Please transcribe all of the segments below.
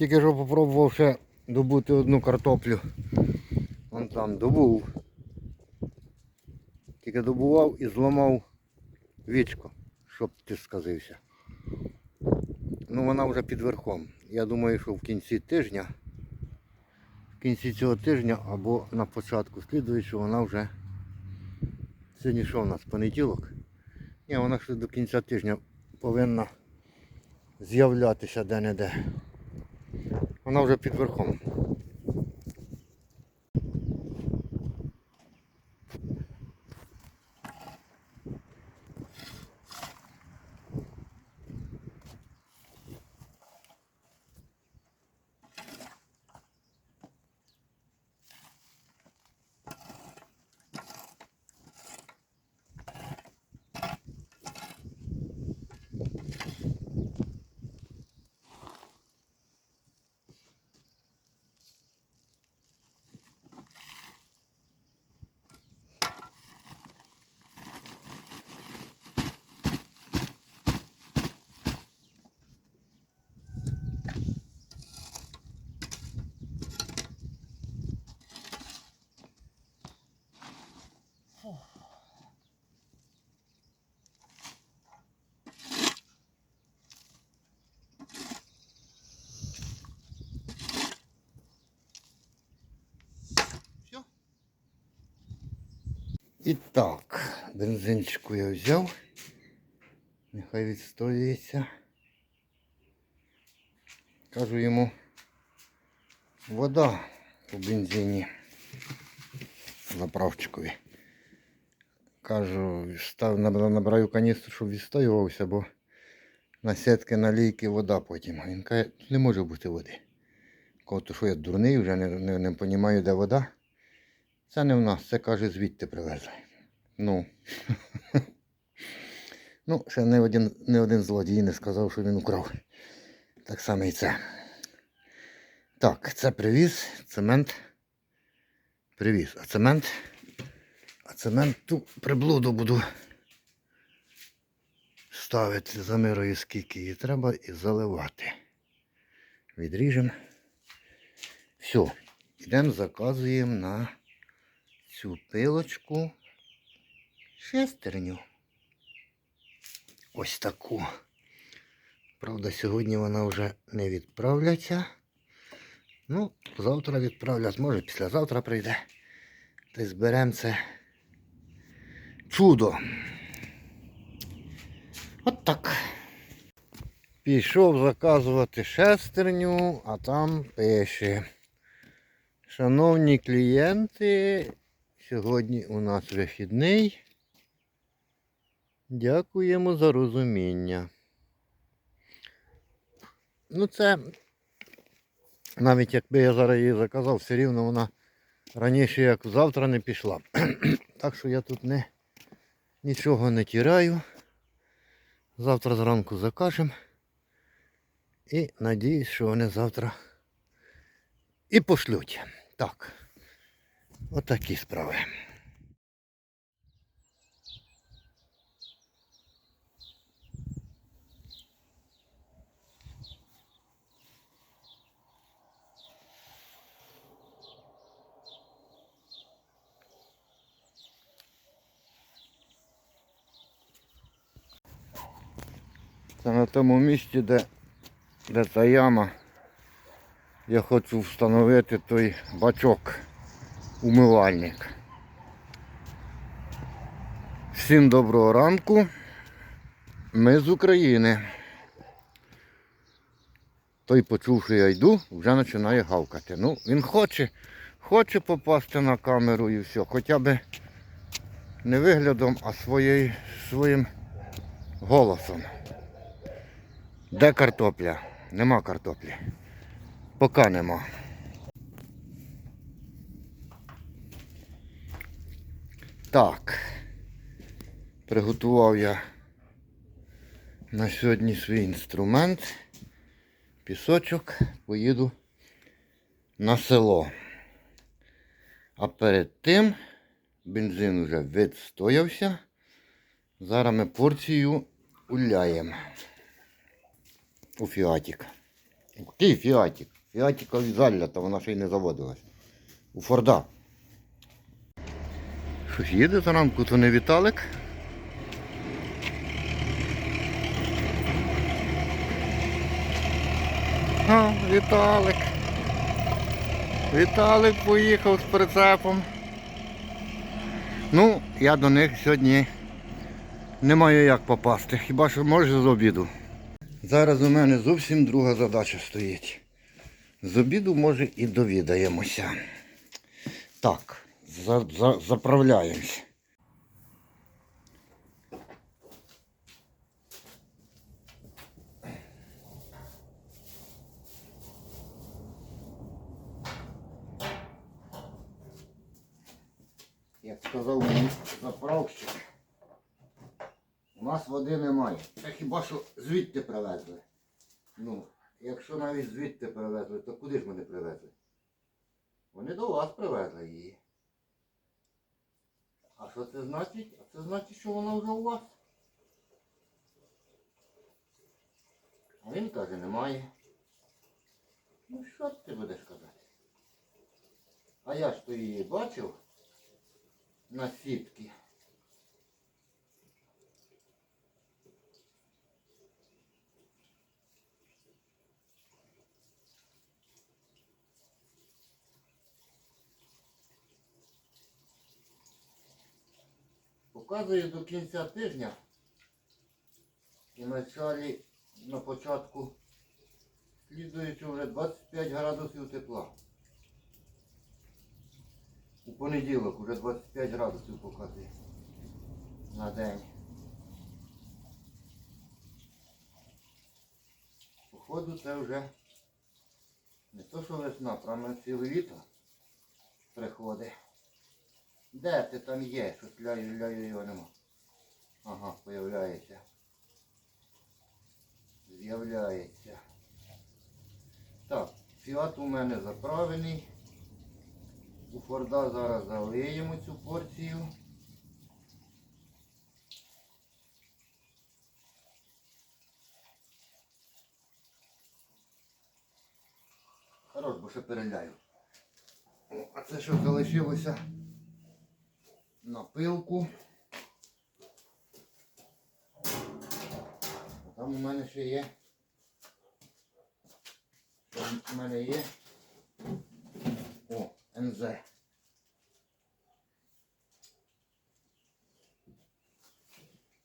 Тільки що попробував ще добути одну картоплю. Вон там добув. Тільки добував і зламав вічко, щоб ти сказився. Ну вона вже під верхом. Я думаю, що в кінці тижня, в кінці цього тижня або на початку слідуючого вона вже. Сьогодні що у нас? Понеділок? Ні, вона ще до кінця тижня повинна з'являтися де-не-де. Вона вже під верхом. І так, бензинчику я взяв. Нехай відстоюється. Кажу йому вода у бензині заправчикові. Кажу, став, наб- набираю каністру, щоб відстоювався, бо на сітки на лійки вода потім. Він каже, не може бути води. Кажу, то що я дурний, вже не, не, не розумію, де вода. Це не в нас, це каже, звідти привезли. Ну. ну, ще не один, не один злодій не сказав, що він украв. Так само і це. Так, це привіз, цемент. Привіз. А цемент. А цемент ту приблуду буду ставити за мирою, скільки її треба, і заливати. Відріжемо. Все. Йдемо, заказуємо на цю пилочку шестерню. Ось таку. Правда, сьогодні вона вже не відправляться. Ну, завтра відправлять, може післязавтра прийде. Та зберемо це чудо. От так. Пішов заказувати шестерню, а там пише. Шановні клієнти, сьогодні у нас вихідний. Дякуємо за розуміння. Ну це, навіть якби я зараз її заказав, все рівно вона раніше як завтра не пішла. так що я тут не, нічого не тіряю. Завтра зранку закажемо. І надіюсь, що вони завтра і пошлють. Так. Отакі справи. Це на тому місці, де, де та яма. Я хочу встановити той бачок умивальник. Всім доброго ранку. Ми з України. Той почув, що я йду, вже починає гавкати. Ну, він хоче, хоче попасти на камеру і все. Хоча б не виглядом, а своєю, своїм голосом. Де картопля? Нема картоплі. Поки нема. Так. Приготував я на сьогодні свій інструмент. Пісочок, поїду на село. А перед тим бензин вже відстоявся. Зараз ми порцію уляємо у фіатік. Такий фіатік. Фіатіка залля, то вона ще й не заводилась. У Форда. Щось їде зранку, то не Віталик. А, Віталик. Віталик поїхав з прицепом. Ну, я до них сьогодні не маю як попасти. Хіба що може з обіду. Зараз у мене зовсім друга задача стоїть. З обіду, може, і довідаємося. Так, за, за, заправляємось. Як сказав мені заправщик, у нас води немає. Та хіба що звідти привезли. Ну, якщо навіть звідти привезли, то куди ж вони привезли? Вони до вас привезли її. А що це значить? А це значить, що вона вже у вас. А він каже, немає. Ну що ти будеш казати? А я ж то її бачив на сітки. Показує до кінця тижня і на началі на початку слідуючи вже 25 градусів тепла. У понеділок вже 25 градусів показує на день. Походу це вже не то що весна, прямо ціле літо приходить. Де ти там є? Щось ляю, ляю його нема. Ага, появляється. З'являється. Так, фіат у мене заправлений. У Форда зараз залиємо цю порцію. Хорош, бо ще переляю. О, А це що залишилося на пилку. Там у мене ще є. Там у мене є. О, НЗ.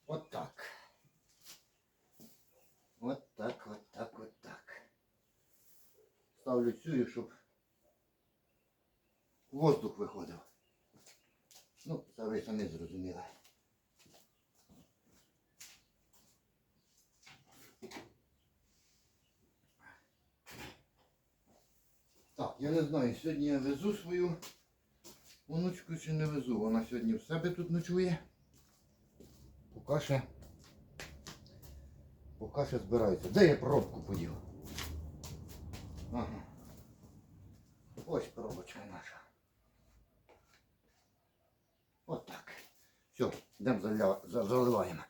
От так. От так, от так, от так. Ставлю цю, щоб воздух виходив. Ну, це ви самі зрозуміли. Так, я не знаю, сьогодні я везу свою онучку чи не везу. Вона сьогодні в себе тут ночує. Поки ще. Поки ще збирається. Де я пробку подів? Ага. Ось пробочка наша. От так. Все, йдемо заливаємо.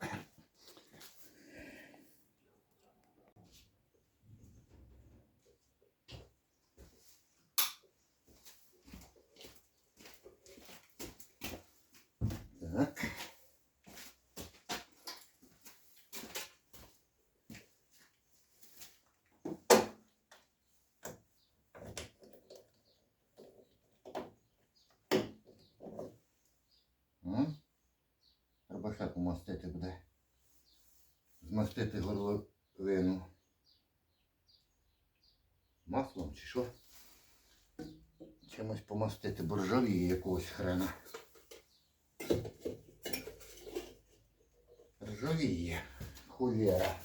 Так. М? Треба ще помастити буде. Змастити горловину. Маслом чи що? Чимось помастити боржавії якогось хрена. Ржавіє. Холєра.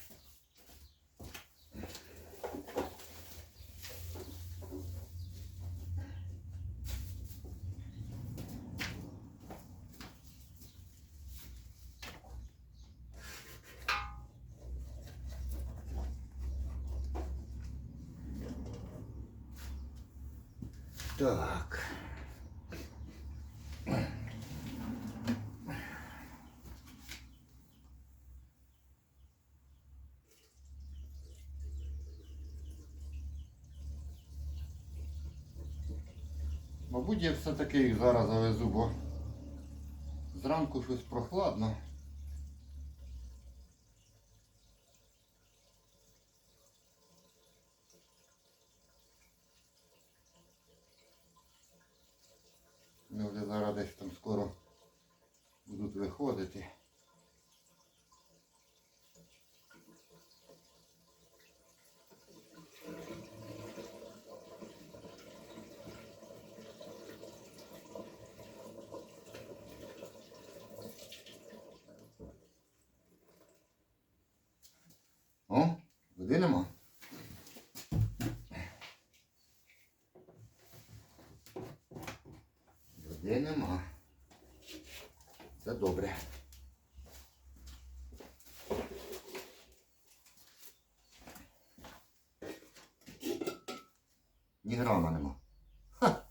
Так. Мабуть, я все-таки їх зараз завезу, бо зранку щось прохладно. Вони вже зараз десь там скоро будуть виходити. О, води нема. Води нема. Це добре. Ні грама нема. Ха.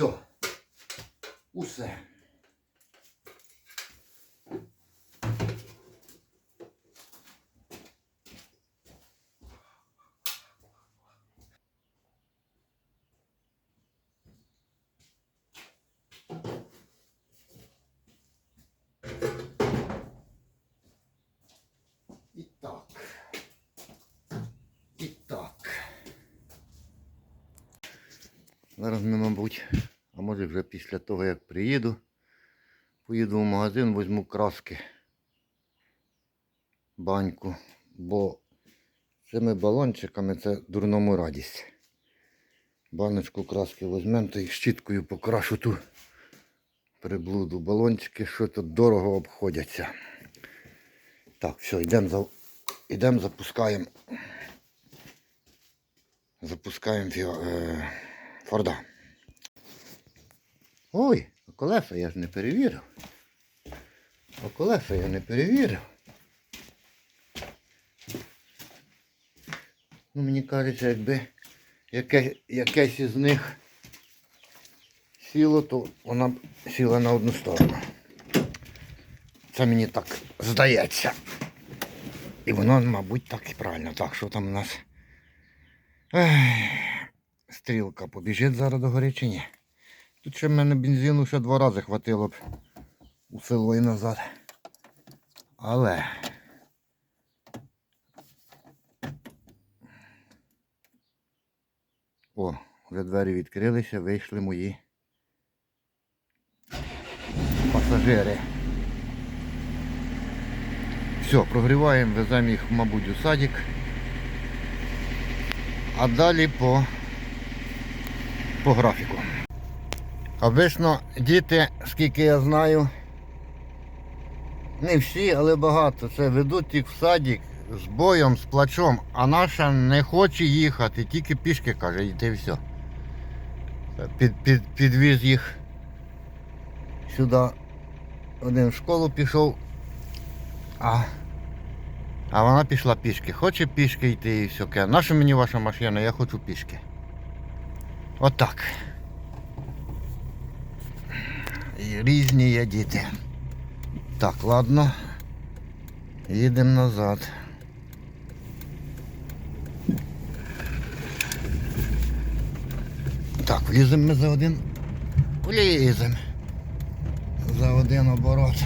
Все. Усе. І так. І так. Зараз ми, мабуть, а може вже після того, як приїду, поїду в магазин, візьму краски, баньку, бо цими балончиками це дурному радість. Баночку краски візьмемо та й щіткою покрашу ту приблуду. Балончики що тут дорого обходяться. Так, все, йдемо за... йдемо запускаємо. Запускаємо е... Форда. Ой, колеса я ж не перевірив. А колеса я не перевірив. Ну, мені кажеться, якби яке, якесь із них сіло, то вона б сіла на одну сторону. Це мені так здається. І воно, мабуть, так і правильно. Так, що там у нас? Ех, стрілка побіжить зараз до гори чи ні? Тут ще в мене бензину ще два рази хватило б у село і назад. Але. О, вже двері відкрилися, вийшли мої пасажири. Все, прогріваємо, веземо їх, мабуть, у садик. А далі по, по графіку. Обично діти, скільки я знаю, не всі, але багато. Це ведуть їх в садик з боєм, з плачом, а наша не хоче їхати, тільки пішки каже, йти і все. Під, під, підвіз їх сюди. Один в школу пішов, а, а вона пішла пішки. Хоче пішки йти і все. Наша мені ваша машина, я хочу пішки. Отак. І різні є діти. Так, ладно. Їдемо назад. Так, вліземо ми за один. Вліземо. За один оборот.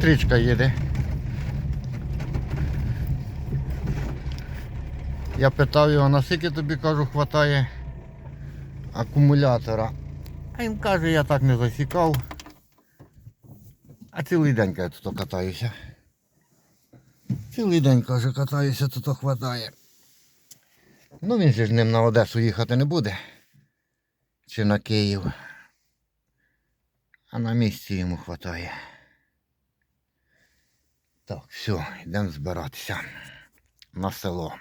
електричка їде. Я питав його, наскільки тобі кажу, вистачає акумулятора. А він каже, я так не засікав. А цілий день я тут катаюся. Цілий день, каже, катаюся, тут вистачає. Ну він же ж ним на Одесу їхати не буде. Чи на Київ. А на місці йому вистачає. Так, все, йдемо збиратися на село.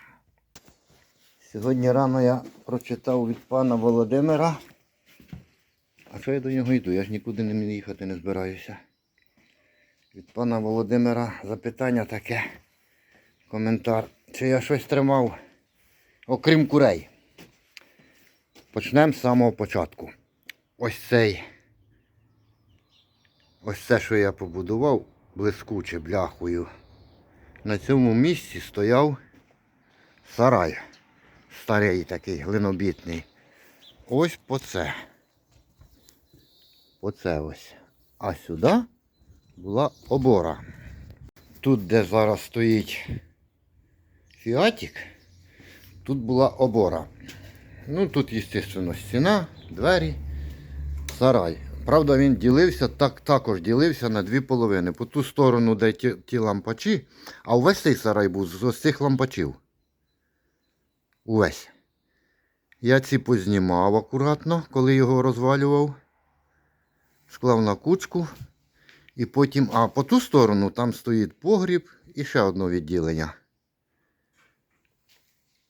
Сьогодні рано я прочитав від пана Володимира. А що я до нього йду? Я ж нікуди не їхати не збираюся. Від пана Володимира запитання таке. Коментар. Чи я щось тримав, окрім курей? Почнемо з самого початку. Ось цей. Ось це, що я побудував, блискуче бляхою. На цьому місці стояв сарай. Старий такий, глинобітний. Ось по це. По це ось. А сюди була обора. Тут, де зараз стоїть фіатік, тут була обора. Ну тут, звісно, стіна, двері, сарай. Правда, він ділився, так також ділився на дві половини. По ту сторону, де ті, ті лампачі, а увесь цей сарай був з ось цих лампачів. Увесь. Я ці познімав акуратно, коли його розвалював. Склав на кучку. І потім, а по ту сторону там стоїть погріб і ще одне відділення.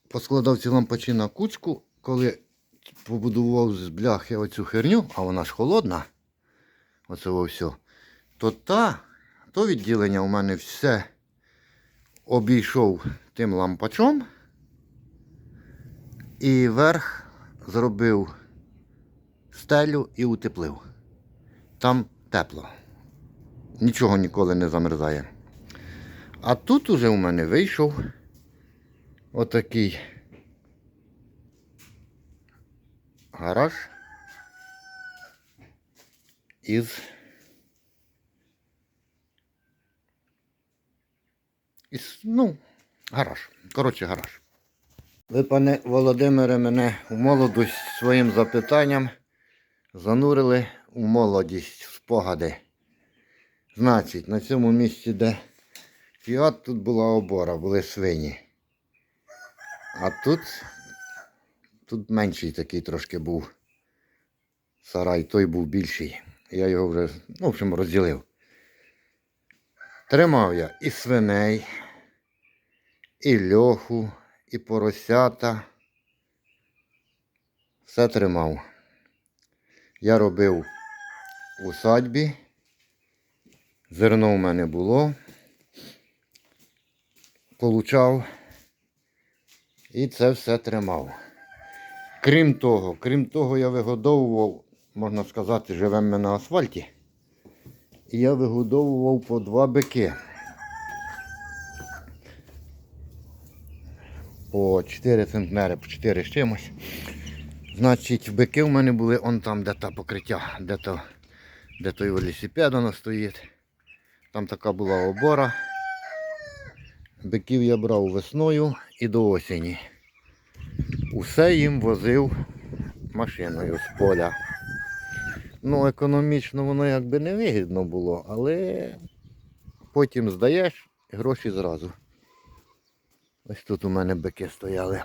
Поскладав ці лампачі на кучку, коли побудував з бляхи оцю херню, а вона ж холодна, оце все, то та, то відділення у мене все обійшов тим лампачом і верх зробив стелю і утеплив. Там тепло. Нічого ніколи не замерзає. А тут уже у мене вийшов отакий гараж із із, ну, гараж. Коротше, гараж. Ви, пане Володимире, мене у молодость своїм запитанням занурили у молодість, в спогади. Значить, на цьому місці, де фіат, тут була обора, були свині. А тут, тут менший такий трошки був сарай, той був більший. Я його вже, ну, в общем, розділив. Тримав я і свиней, і льоху, і поросята. Все тримав. Я робив у усадьбі. Зерно в мене було. Получав. І це все тримав. Крім того, крім того, я вигодовував, можна сказати, живемо ми на асфальті. І я вигодовував по два бики. По 4 центнери, по 4 з чимось. Значить, бики в мене були он там, де та покриття, де то, де той велосипед воно стоїть. Там така була обора. Биків я брав весною і до осені. Усе їм возив машиною з поля. Ну, економічно воно якби не вигідно було, але потім здаєш гроші зразу. Ось тут у мене бики стояли.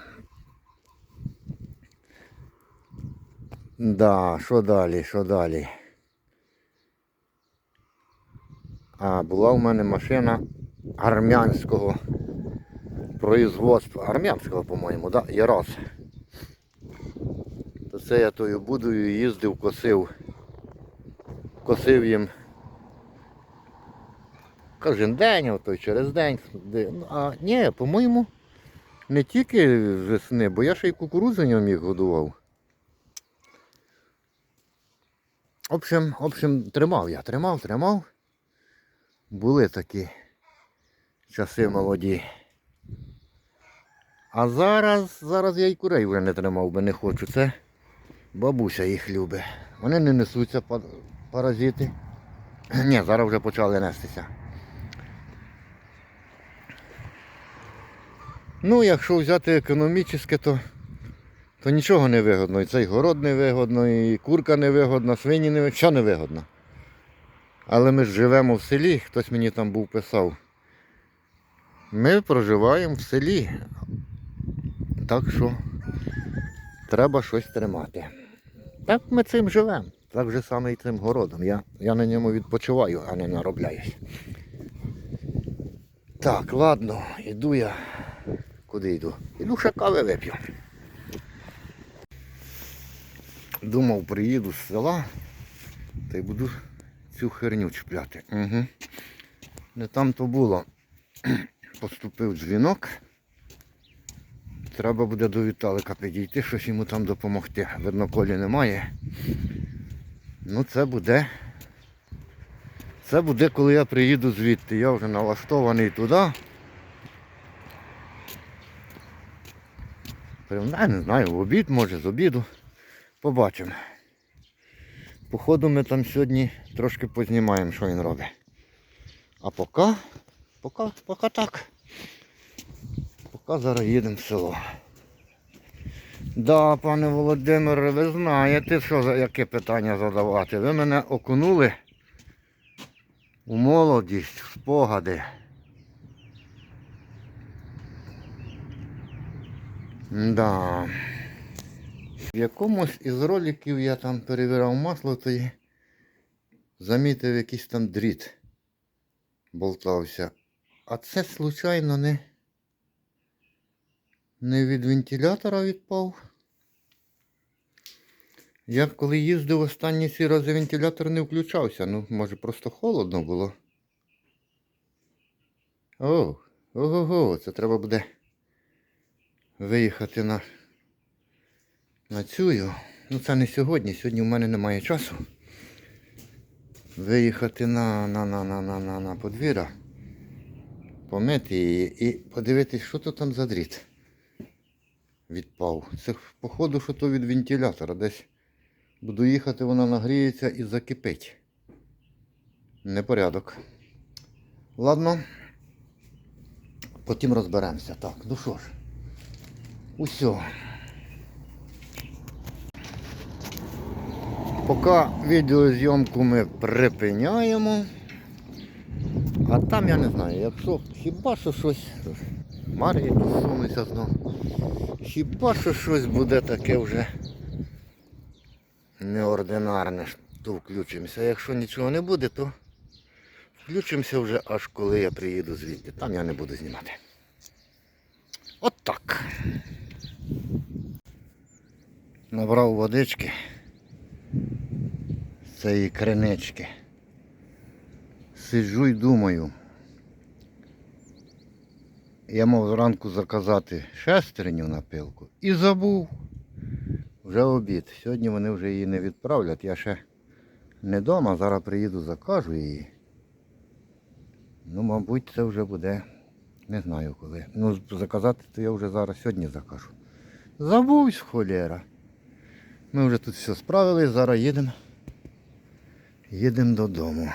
Да, що далі, що далі? А була в мене машина армянського производства. Армянського, по-моєму, да? Ярос. То це я тою будою їздив, косив. Косив їм кожен день, а то через день. Ну, А ні, по-моєму, не тільки з весни, бо я ще й кукурудзу ньому їх годував. В общем, общем, тримав я, тримав, тримав. Були такі часи молоді. А зараз, зараз я і курей вже не тримав, бо не хочу. Це бабуся їх любить. Вони не несуться паразити. Ні, зараз вже почали нестися. Ну, якщо взяти економічне, то, то нічого не вигодно. І цей город не вигодно, і курка не вигодна, свині не вигодно, що не вигодно. Але ми ж живемо в селі, хтось мені там був писав. Ми проживаємо в селі. Так що треба щось тримати. Так ми цим живемо. Так же саме і цим городом. Я, я на ньому відпочиваю, а не наробляюсь. Так, ладно, іду я. Куди йду? Іду ще кави вип'ю. Думав, приїду з села та й буду цю херню чіпляти. Угу. Не там то було. Поступив дзвінок. Треба буде до Віталика підійти, щось йому там допомогти. Видно, колі немає. Ну це буде. Це буде, коли я приїду звідти. Я вже налаштований туди. Я не знаю, в обід, може, з обіду. Побачимо. Походу ми там сьогодні трошки познімаємо, що він робить. А поки, поки, поки так. Поки зараз їдемо в село. Да, пане Володимире, ви знаєте, що яке питання задавати. Ви мене окунули у молодість, в спогади. Да. В якомусь із роликів я там перевіряв масло, то й замітив якийсь там дріт болтався. А це случайно не, не від вентилятора відпав. Я коли їздив останні всі рази вентилятор не включався. Ну, може просто холодно було. О, ого-го, це треба буде виїхати на, на цю. Ну це не сьогодні, сьогодні в мене немає часу. Виїхати на, на, на, на, на, на, на подвір'я, помити її і подивитись, що то там за дріт відпав. Це походу, що то від вентилятора. Десь буду їхати, вона нагріється і закипить. Непорядок. Ладно. Потім розберемося. Так, ну що ж. Усьо. Поки відеозйомку ми припиняємо. А там я не знаю, якщо хіба що щось. Мари якісь сунуться знов. Хіба що щось буде таке вже неординарне, то включимося. Якщо нічого не буде, то включимося вже аж коли я приїду звідти. Там я не буду знімати. От так. Набрав водички з цієї кринички. Сиджу й думаю. Я мав зранку заказати шестерню на пилку і забув. Вже обід. Сьогодні вони вже її не відправлять. Я ще не вдома, зараз приїду, закажу її. Ну, мабуть, це вже буде. Не знаю коли. Ну, заказати то я вже зараз сьогодні закажу. Забувсь, холєра. Ми вже тут все справили, зараз їдемо. Їдемо додому.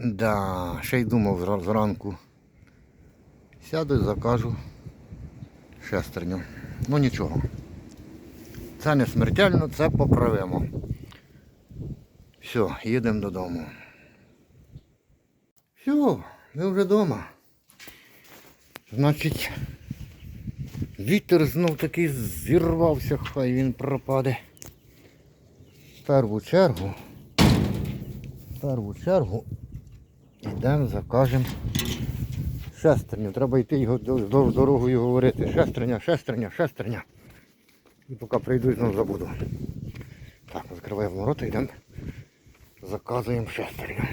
Да, ще й думав зранку. Сяду і закажу шестерню. Ну нічого. Це не смертельно, це поправимо. Все, їдемо додому. Все, ми вже вдома. Значить, вітер знов таки зірвався, хай він пропаде. В першу чергу. В першу чергу йдемо, закажемо шестерню. Треба йти його вздовж дорогою говорити. Шестерня, шестерня, шестерня. І поки прийду, знову забуду. Так, закриваємо ворота, йдемо. Заказуємо шестерню.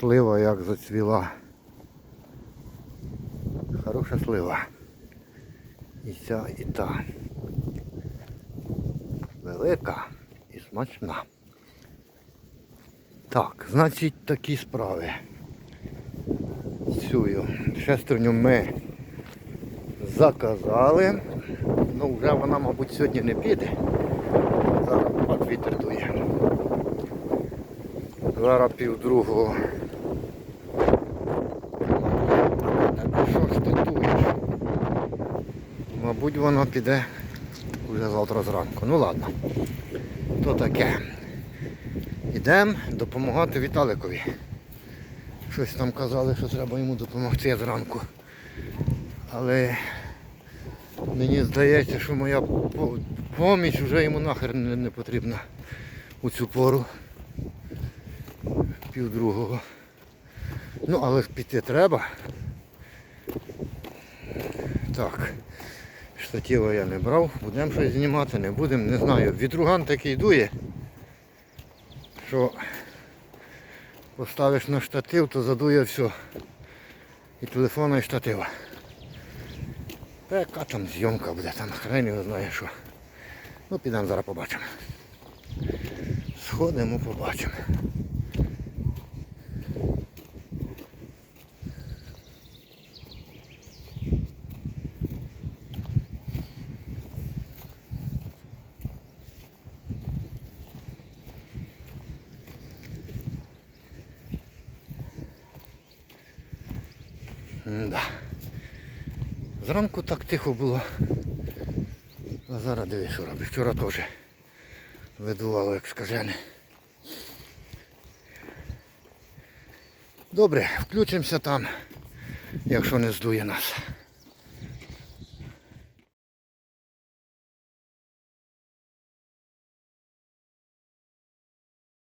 Слива як зацвіла. Хороша слива. І ця, і та. Велика і смачна. Так, значить такі справи. Цю шестерню ми заказали. Ну вже вона, мабуть, сьогодні не піде. Зараз вітер дує. Зараз пів другого. Так що ж ти дуєш? Мабуть, воно піде вже завтра зранку. Ну ладно. То таке. Ідемо допомагати Віталикові. Щось там казали, що треба йому допомогти зранку. Але мені здається, що моя поміч вже йому нахер не потрібна у цю пору. Пів другого. Ну, але ж піти треба. Так. Штатива я не брав, будемо щось знімати, не будемо, не знаю. Вітруган такий дує, що поставиш на штатив, то задує все. І телефона, і штатива. Та яка там зйомка буде, там хрен його знає що. Ну підемо зараз побачимо. Сходимо, побачимо. Да. Зранку так тихо було. А зараз дивись, що робить. Вчора теж видувало, як скажене. Добре, включимося там, якщо не здує нас.